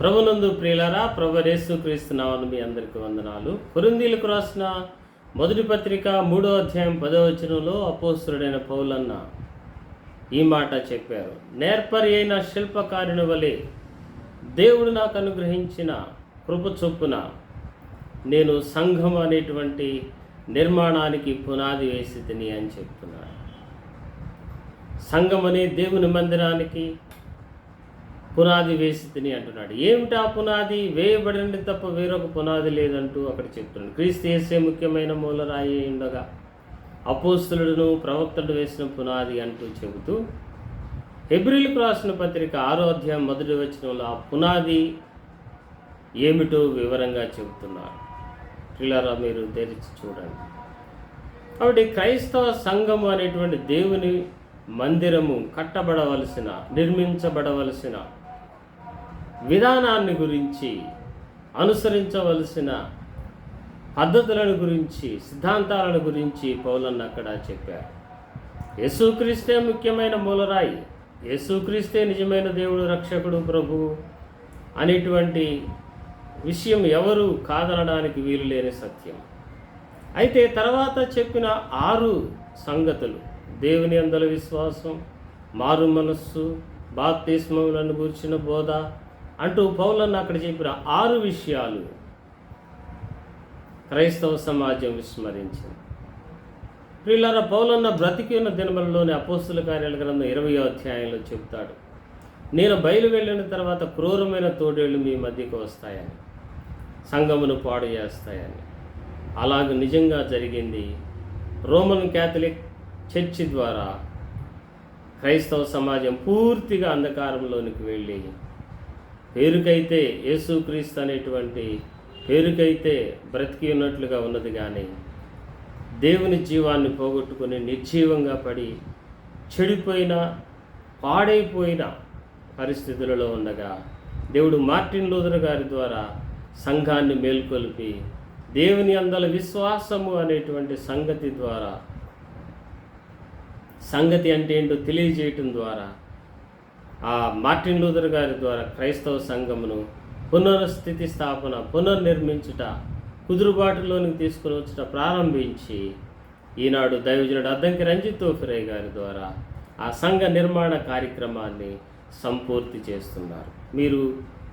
ప్రభునందు ప్రియులరా ప్రభు యేసు క్రీస్తున్నామని మీ అందరికీ వందనాలు. కొరిందీలకు రాసిన మొదటి పత్రిక మూడో అధ్యాయం పదో వచనంలో అపోస్తుడైన పౌలన్న ఈ మాట చెప్పారు. నేర్పరి అయిన శిల్పకారుని వలె దేవుడు నాకు అనుగ్రహించిన కృప చొప్పున నేను సంఘం అనేటువంటి నిర్మాణానికి పునాది వేసి తిని అని చెప్తున్నాడు. సంఘం అనే దేవుని మందిరానికి పునాది వేసి తిని అంటున్నాడు. ఏమిటి ఆ పునాది? వేయబడండి తప్ప వేరొక పునాది లేదంటూ అక్కడ చెప్తున్నాడు. క్రీస్తు వేసే ముఖ్యమైన మూలరాయి ఉండగా అపోస్తులను ప్రవక్తలు వేసిన పునాది అంటూ చెబుతూ హెబ్రిల్కు రాసిన పత్రిక ఆరో అధ్యాయం మొదటి వచనంలో ఆ పునాది ఏమిటో వివరంగా చెబుతున్నారు. పిల్లరా మీరు తెరిచి చూడండి. కాబట్టి క్రైస్తవ సంఘము అనేటువంటి దేవుని మందిరము కట్టబడవలసిన నిర్మించబడవలసిన విధానాన్ని గురించి అనుసరించవలసిన పద్ధతులను గురించి సిద్ధాంతాలను గురించి పౌలన్న అక్కడ చెప్పారు. యేసుక్రీస్తే ముఖ్యమైన మూలరాయి. యేసుక్రీస్తే నిజమైన దేవుడు రక్షకుడు ప్రభు అనేటువంటి విషయం ఎవరు కాదనడానికి వీలు లేని సత్యం. అయితే తర్వాత చెప్పిన ఆరు సంగతులు. దేవుని అందల విశ్వాసం మారు మనస్సు బాప్తిస్మములను గూర్చిన బోధ అంటూ పౌలన్న అక్కడ చెప్పిన ఆరు విషయాలు క్రైస్తవ సమాజం విస్మరించింది. ప్రియులారా పౌలన్న బ్రతికి ఉన్న దినములలోని అపోస్తుల కార్యాల గ్రంథం ఇరవయో అధ్యాయంలో చెబుతాడు నేను బయలు వెళ్ళిన తర్వాత క్రూరమైన తోడేళ్ళు మీ మధ్యకు వస్తాయని సంఘమును పాడు చేస్తాయని. అలాగ నిజంగా జరిగింది. రోమన్ క్యాథలిక్ చర్చి ద్వారా క్రైస్తవ సమాజం పూర్తిగా అంధకారంలోనికి వెళ్ళి పేరుకైతే యేసుక్రీస్తు అనేటువంటి పేరుకైతే బ్రతికి ఉన్నట్లుగా ఉన్నది కానీ దేవుని జీవాన్ని పోగొట్టుకుని నిర్జీవంగా పడి చెడిపోయిన పాడైపోయిన పరిస్థితులలో ఉండగా దేవుడు మార్టిన్ లూథర్ గారి ద్వారా సంఘాన్ని మేల్కొల్పి దేవుని అందల విశ్వాసము అనేటువంటి సంగతి ద్వారా సంగతి అంటే ఏంటో తెలియజేయటం ద్వారా ఆ మార్టిన్ లూథర్ గారి ద్వారా క్రైస్తవ సంఘమును పునర్స్థితి స్థాపన పునర్నిర్మించుట కుదురుబాటులోనికి తీసుకుని వచ్చుట ప్రారంభించి ఈనాడు దైవజనుడు అద్దంకి రంజిత్ తోఫిరయ్య గారి ద్వారా ఆ సంఘ నిర్మాణ కార్యక్రమాన్ని సంపూర్తి చేస్తున్నారు. మీరు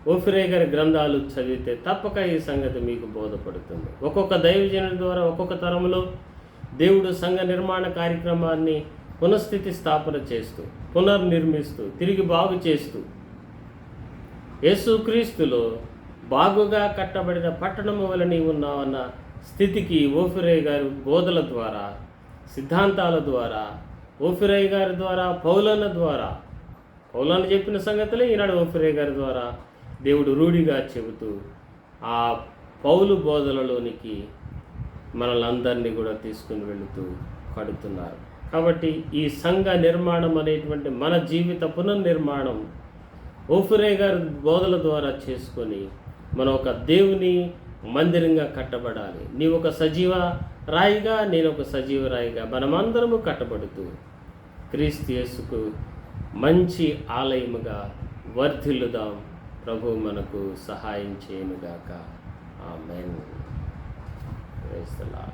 ఓఫిరే గారి గ్రంథాలు చదివితే తప్పక ఈ సంగతి మీకు బోధపడుతుంది. ఒక్కొక్క దైవజనుడి ద్వారా ఒక్కొక్క తరంలో దేవుడు సంఘ నిర్మాణ కార్యక్రమాన్ని పునఃస్థితి స్థాపన చేస్తూ పునర్నిర్మిస్తూ తిరిగి బాగు చేస్తూ. యేసుక్రీస్తులో బాగుగా కట్టబడిన పట్టణము వల్ల నీవు ఉన్నావన్న స్థితికి ఓఫిరే గారి బోధల ద్వారా సిద్ధాంతాల ద్వారా ఓఫిరయ్య గారి ద్వారా పౌలన్న ద్వారా పౌలన్న చెప్పిన సంగతులే ఈనాడు ఓఫిరే గారి ద్వారా దేవుడు రూఢిగా చెబుతూ ఆ పౌలు బోధలలోనికి మనలందరినీ కూడా తీసుకుని వెళుతూ పడుతున్నారు కాబట్టి ఈ సంఘ నిర్మాణం అనేటువంటి మన జీవిత పునర్నిర్మాణం ఓఫిరే గారి బోధల ద్వారా చేసుకొని మనం ఒక దేవుని మందిరంగా కట్టబడాలి. నీవు ఒక సజీవ రాయిగా నేను ఒక సజీవ రాయిగా మనమందరము కట్టబడుతూ క్రీస్తు యేసుకు మంచి ఆలయముగా వర్ధిల్లుదాం. ప్రభు మనకు సహాయం చేయనుగాక. ఆమెన్. వేస్తలా